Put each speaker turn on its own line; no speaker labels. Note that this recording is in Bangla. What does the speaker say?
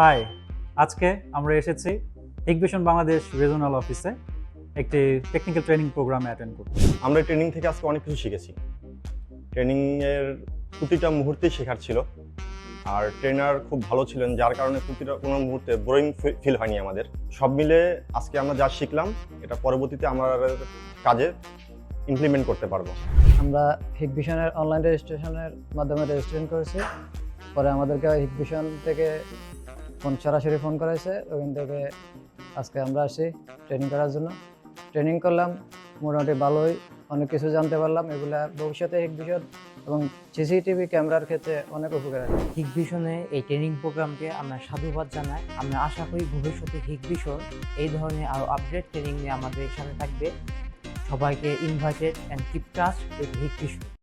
হাই আজকে আমরা এসেছি ইকভিশন বাংলাদেশ রিজনাল অফিসে একটি টেকনিক্যাল ট্রেনিং প্রোগ্রামে অ্যাটেন্ড করতে।
আমরা ট্রেনিং থেকে আজকে অনেক কিছু শিখেছি। ট্রেনিংয়ের প্রতিটা মুহূর্তেই শেখার ছিল। আর ট্রেনার খুব ভালো ছিলেন যার কারণে প্রতিটা কোনো মুহূর্তে বোরিং ফিল হয়নি আমাদের। সব মিলে আজকে আমরা যা শিখলাম এটা পরবর্তীতে আমরা কাজে ইমপ্লিমেন্ট করতে পারব।
আমরা হিকভিশনের অনলাইন রেজিস্ট্রেশনের মাধ্যমে রেজিস্ট্রেশন করেছি। পরে আমাদেরকে হিকভিশন থেকে ফোন সরাসরি ফোন করেছে ওখান থেকে আজকে আমরা আসি ট্রেনিং করার জন্য। ট্রেনিং করলাম, মোটামুটি ভালোই, অনেক কিছু জানতে পারলাম, এগুলা ভবিষ্যতে হিকভিশন এবং সিসিটিভি ক্যামেরার ক্ষেত্রে অনেক উপকার আছে।
হিক ভিশনে এই ট্রেনিং প্রোগ্রামকে আমরা সাধুবাদ জানাই। আমরা আশা করি ভবিষ্যতে হিক ভিশন এই ধরনের আরও আপডেট ট্রেনিং নিয়ে আমাদের সাথে থাকবে। সবাইকে invited and keep touch with Hikvision